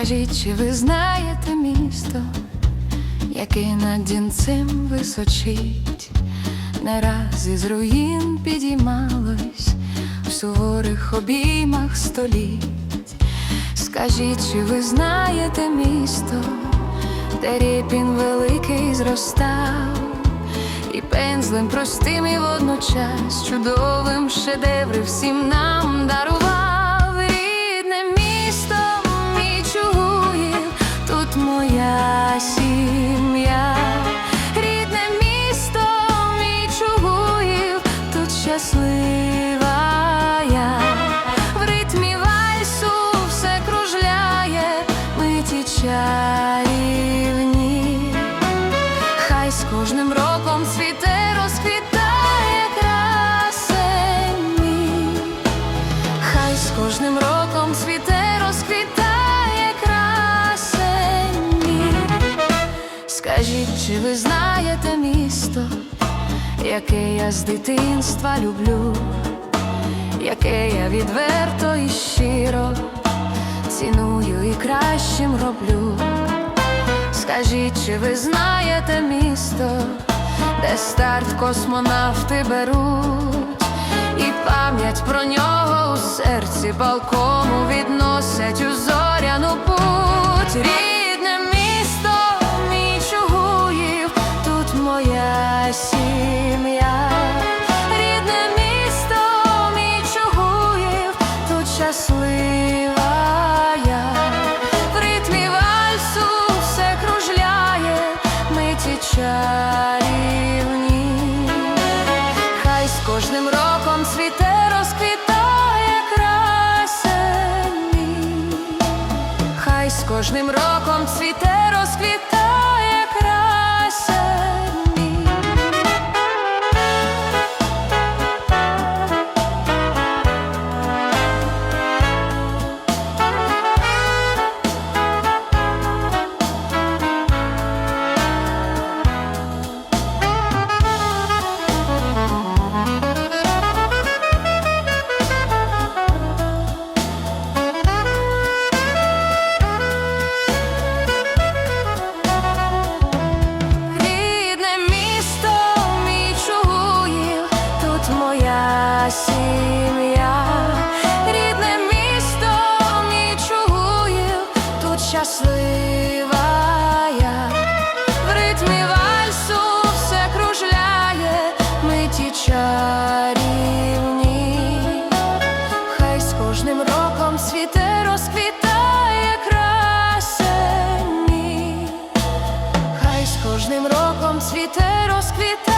Скажіть, чи ви знаєте місто, яке над дінцем височить, не раз із руїн підіймалось в суворих обіймах століть. Скажіть, чи ви знаєте місто, де ріпін великий зростав, і пензлем простим і водночас чудовим шедеври всім нам дарував чарівні. Хай з кожним роком цвіте, розквітає красень. Хай з кожним роком цвіте, розквітає красень мій. Скажіть, чи ви знаєте місто, яке я з дитинства люблю, яке я відверто і щиро ціную кращим роблю. Скажіть, чи ви знаєте місто, де старт космонавти беруть, і пам'ять про нього у серці балкому відносять у зоряну путь. Кожним роком світе розквітає красень. Хай з кожним роком цвіте, розквітає сім'я. Рідне місто, мій Чугуїв, тут щаслива я. В ритмі вальсу все кружляє, миті чарівні. Хай з кожним роком цвіте, розквітає красень мій. Хай з кожним роком цвіте, розквітає